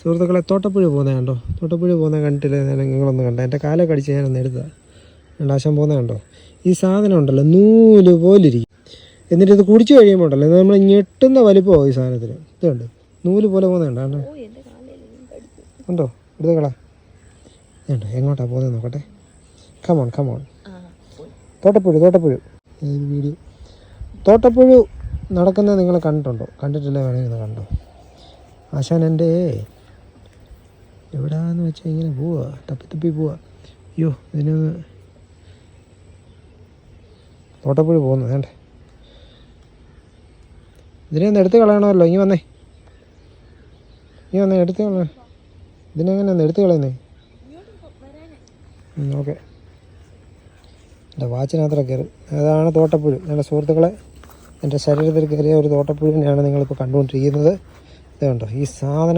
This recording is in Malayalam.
സുഹൃത്തുക്കളെ തോട്ടപ്പുഴ പോകുന്നത് കണ്ടോ? തോട്ടപ്പുഴ പോകുന്നത് കണ്ടിട്ടില്ല ഞാൻ നിങ്ങളൊന്ന് കണ്ട? എന്റെ കാലെ കടിച്ച് ഞാനൊന്ന് എടുത്തതാണ് രണ്ടാശം ആശാൻ പോകുന്നത് കണ്ടോ? ഈ സാധനം ഉണ്ടല്ലോ നൂൽ പോലിരിക്കും. എന്നിട്ട് ഇത് കുടിച്ചു കഴിയുമ്പോൾ ഉണ്ടല്ലോ നമ്മൾ ഞെട്ടുന്ന വലിപ്പമോ ഈ സാധനത്തിന്. ഇതുണ്ട് നൂൽ പോലെ പോകുന്നത് കണ്ടോ? ഉണ്ടോ എടുത്ത് കളാ. വേണ്ട എങ്ങോട്ടാ പോകുന്നത് നോക്കട്ടെ. Come on come on Thottappuzha Thottappuzha. Video തോട്ടപ്പുഴു നടക്കുന്നത് നിങ്ങൾ കണ്ടിട്ടുണ്ടോ? കണ്ടിട്ടില്ല വേണമെങ്കിൽ കണ്ടോ? ആശാൻ എന്റെ എവിടാന്ന് വെച്ചാൽ ഇങ്ങനെ പോവാ തപ്പി തപ്പി പോവാ. അയ്യോ ഇതിനൊന്ന് തോട്ടപ്പുഴ പോകുന്നു വേണ്ടേ? ഇതിനെ ഒന്ന് എടുത്ത് കളയണമല്ലോ ഇനി വന്നേ. ഇനി വന്നേ എടുത്ത് കളയ ഇതിനെങ്ങനെ ഒന്ന് എടുത്ത് കളയുന്നേ? ഓക്കെ. എന്റെ വാച്ചിനകത്ര കയറി. അതാണ് തോട്ടപ്പുഴു. എന്റെ സുഹൃത്തുക്കളെ എന്റെ ശരീരത്തിൽ കയറിയ ഒരു തോട്ടപ്പുഴുവിനെയാണ് നിങ്ങളിപ്പോൾ കണ്ടുകൊണ്ടിരിക്കുന്നത്. ഇതുണ്ടോ ഈ സാധനം